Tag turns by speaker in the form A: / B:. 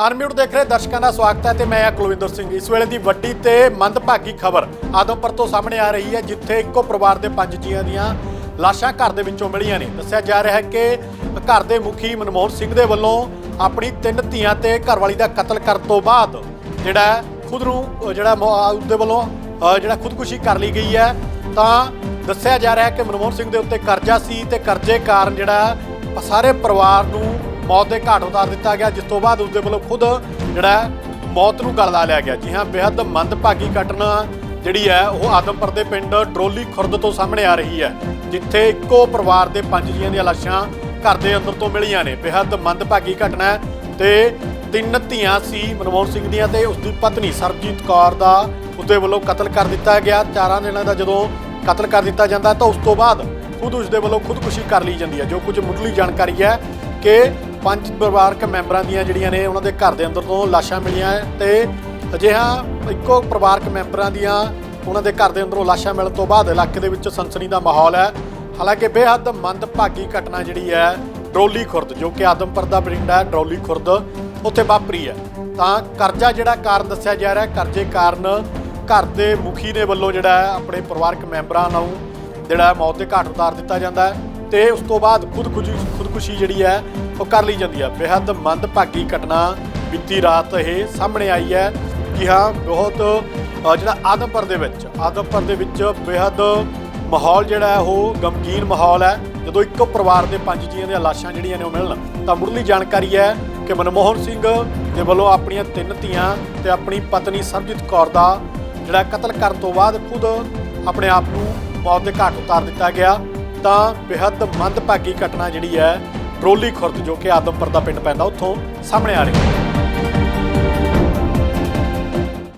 A: Unmute ਦੇਖ ਰਹੇ ਦਰਸ਼ਕਾਂ ਦਾ ਸਵਾਗਤ ਹੈ ਤੇ ਮੈਂ ਹਾਂ ਕੁਲਵਿੰਦਰ ਸਿੰਘ। ਇਸ ਵੇਲੇ ਦੀ ਵੱਡੀ ਤੇ ਮੰਦਭਾਗੀ ਖਬਰ ਆਦਮਪੁਰ ਤੋਂ ਸਾਹਮਣੇ ਆ ਰਹੀ ਹੈ, ਜਿੱਥੇ ਇੱਕੋ ਪਰਿਵਾਰ ਦੇ ਪੰਜ ਜੀਆਂ ਦੀਆਂ ਲਾਸ਼ਾਂ ਘਰ ਦੇ ਵਿੱਚੋਂ ਮਿਲੀਆਂ ਨੇ। ਦੱਸਿਆ ਜਾ ਰਿਹਾ ਹੈ ਕਿ ਘਰ ਦੇ ਮੁਖੀ ਮਨਮੋਹਨ ਸਿੰਘ ਦੇ ਵੱਲੋਂ ਆਪਣੀ ਤਿੰਨ ਧੀਆਂ ਤੇ ਘਰਵਾਲੀ ਦਾ ਕਤਲ ਕਰਨ ਤੋਂ ਬਾਅਦ ਜਿਹੜਾ ਖੁਦ ਨੂੰ ਜਿਹੜਾ ਉਹਦੇ ਵੱਲੋਂ ਜਿਹੜਾ ਖੁਦਕੁਸ਼ੀ ਕਰ ਲਈ ਗਈ ਹੈ। ਤਾਂ ਦੱਸਿਆ ਜਾ ਰਿਹਾ ਹੈ ਕਿ ਮਨਮੋਹਨ ਸਿੰਘ ਦੇ ਉੱਤੇ ਕਰਜ਼ਾ ਸੀ ਤੇ ਕਰਜ਼ੇ ਕਾਰਨ ਜਿਹੜਾ ਸਾਰੇ ਪਰਿਵਾਰ ਨੂੰ ਮੌਤ ਦੇ ਘਾਟ ਉਤਾਰ ਦਿੱਤਾ ਗਿਆ, ਜਿਸ ਤੋਂ ਬਾਅਦ ਉਸਦੇ ਵੱਲੋਂ ਖੁਦ ਜਿਹੜਾ ਮੌਤ ਨੂੰ ਗਲਦਾ ਲਿਆ ਗਿਆ। ਜੀ ਹਾਂ ਬੇहद ਮੰਦਭਾਗੀ ਘਟਨਾ ਜਿਹੜੀ ਹੈ, ਉਹ ਆਦਮਪੁਰ ਦੇ ਪਿੰਡ ਡਰੋਲੀ ਖੁਰਦ ਤੋਂ ਸਾਹਮਣੇ ਆ ਰਹੀ ਹੈ, ਜਿੱਥੇ ਇੱਕੋ ਪਰਿਵਾਰ ਦੇ ਪੰਜ ਜੀਆਂ ਦੀਆਂ ਲਾਸ਼ਾਂ ਘਰ ਦੇ ਅੰਦਰ ਤੋਂ ਮਿਲੀਆਂ ਨੇ। ਬੇहद ਮੰਦਭਾਗੀ ਘਟਨਾ ਹੈ ਤੇ ਤਿੰਨ ਧੀਆਂ ਸੀ ਮਨਮੋਹਨ ਸਿੰਘ ਦੀਆਂ ਤੇ ਉਸਦੀ ਪਤਨੀ ਸਰਬਜੀਤ ਕੌਰ ਦਾ ਉਸਦੇ ਵੱਲੋਂ ਕਤਲ ਕਰ ਦਿੱਤਾ ਗਿਆ। ਚਾਰਾਂ ਦਿਨਾਂ ਦਾ ਜਦੋਂ ਕਤਲ ਕਰ ਦਿੱਤਾ ਜਾਂਦਾ ਤਾਂ ਉਸ ਤੋਂ ਬਾਅਦ ਖੁਦ ਉਸਦੇ ਵੱਲੋਂ ਖੁਦਕੁਸ਼ੀ ਕਰ ਲਈ ਜਾਂਦੀ ਹੈ। ਜੋ ਕੁਝ ਮੁੱਢਲੀ ਜਾਣਕਾਰੀ ਹੈ ਕਿ ਪੰਜ ਪਰਿਵਾਰਕ ਮੈਂਬਰਾਂ ਦੀਆਂ ਜਿਹੜੀਆਂ ਨੇ ਉਹਨਾਂ ਦੇ ਘਰ ਦੇ ਅੰਦਰ ਤੋਂ ਲਾਸ਼ਾਂ ਮਿਲੀਆਂ ਹੈ ਤੇ ਅਜਿਹਾ ਇੱਕੋ ਪਰਿਵਾਰਕ ਮੈਂਬਰਾਂ ਦੀਆਂ ਉਹਨਾਂ ਦੇ ਘਰ ਦੇ ਅੰਦਰੋਂ ਲਾਸ਼ਾਂ ਮਿਲਣ ਤੋਂ ਬਾਅਦ ਇਲਾਕੇ ਦੇ ਵਿੱਚ ਸਨਸਨੀ ਦਾ ਮਾਹੌਲ ਹੈ। ਹਾਲਾਂਕਿ ਬੇਹੱਦ ਮੰਦਭਾਗੀ ਘਟਨਾ ਜਿਹੜੀ ਹੈ, ਡਰੋਲੀ ਖੁਰਦ, ਜੋ ਕਿ ਆਦਮਪੁਰ ਦਾ ਪਿੰਡ ਹੈ, ਡਰੋਲੀ ਖੁਰਦ, ਉੱਥੇ ਵਾਪਰੀ ਹੈ। ਤਾਂ ਕਰਜ਼ਾ ਜਿਹੜਾ ਕਾਰਨ ਦੱਸਿਆ ਜਾ ਰਿਹਾ ਹੈ, ਕਰਜ਼ੇ ਕਾਰਨ ਘਰ ਦੇ ਮੁਖੀ ਦੇ ਵੱਲੋਂ ਜਿਹੜਾ ਹੈ, ਆਪਣੇ ਪਰਿਵਾਰਕ ਮੈਂਬਰਾਂ ਨੂੰ ਜਿਹੜਾ ਮੌਤ ਦੇ ਘਾਟ ਉਤਾਰ ਦਿੱਤਾ ਜਾਂਦਾ ਹੈ ਤੇ ਉਸ ਤੋਂ ਬਾਅਦ ਖੁਦਕੁਸ਼ੀ ਖੁਦਕੁਸ਼ੀ ਜਿਹੜੀ ਹੈ ਉਹ ਕਰ ਲਈ ਜਾਂਦੀ ਹੈ ਬੇहद ਮੰਦਭਾਗੀ ਘਟਨਾ ਬੀਤੀ ਰਾਤ ਇਹ ਸਾਹਮਣੇ ਆਈ ਹੈ ਕਿ ਹਾਂ, ਬਹੁਤ ਜਿਹੜਾ ਆਦਮਪੁਰ ਦੇ ਵਿੱਚ, ਆਦਮਪੁਰ ਦੇ ਵਿੱਚ ਬੇहद ਮਾਹੌਲ ਜਿਹੜਾ ਹੈ, ਉਹ ਗਮਗੀਨ ਮਾਹੌਲ ਹੈ। ਜਦੋਂ ਇੱਕੋ ਪਰਿਵਾਰ ਦੇ ਪੰਜ ਜੀਆਂ ਦੀਆਂ ਲਾਸ਼ਾਂ ਜਿਹੜੀਆਂ ਨੇ ਉਹ ਮਿਲਣ, ਤਾਂ ਮੁੱਢਲੀ ਜਾਣਕਾਰੀ ਹੈ ਕਿ ਮਨਮੋਹਨ ਸਿੰਘ ਦੇ ਵੱਲੋਂ ਆਪਣੀਆਂ ਤਿੰਨ ਧੀਆਂ ਤੇ ਆਪਣੀ ਪਤਨੀ ਸਰਜੀਤ ਕੌਰ ਦਾ ਜਿਹੜਾ ਕਤਲ ਕਰਨ ਤੋਂ ਬਾਅਦ ਖੁਦ ਆਪਣੇ ਆਪ ਨੂੰ ਮੌਤ ਦੇ ਘਾਟ ਉਤਾਰ ਦਿੱਤਾ ਗਿਆ। ਤਾਂ ਬੇहद ਮੰਦਭਾਗੀ ਘਟਨਾ ਜਿਹੜੀ ਹੈ ਟਰੋਲੀ ਖੁਰਦ ਜੋ ਕਿ ਆਦਮਪੁਰ ਦਾ ਪਿੰਡ ਪੈਂਦਾ ਉੱਥੋਂ ਸਾਹਮਣੇ ਆ ਰਹੀ ਹੈ।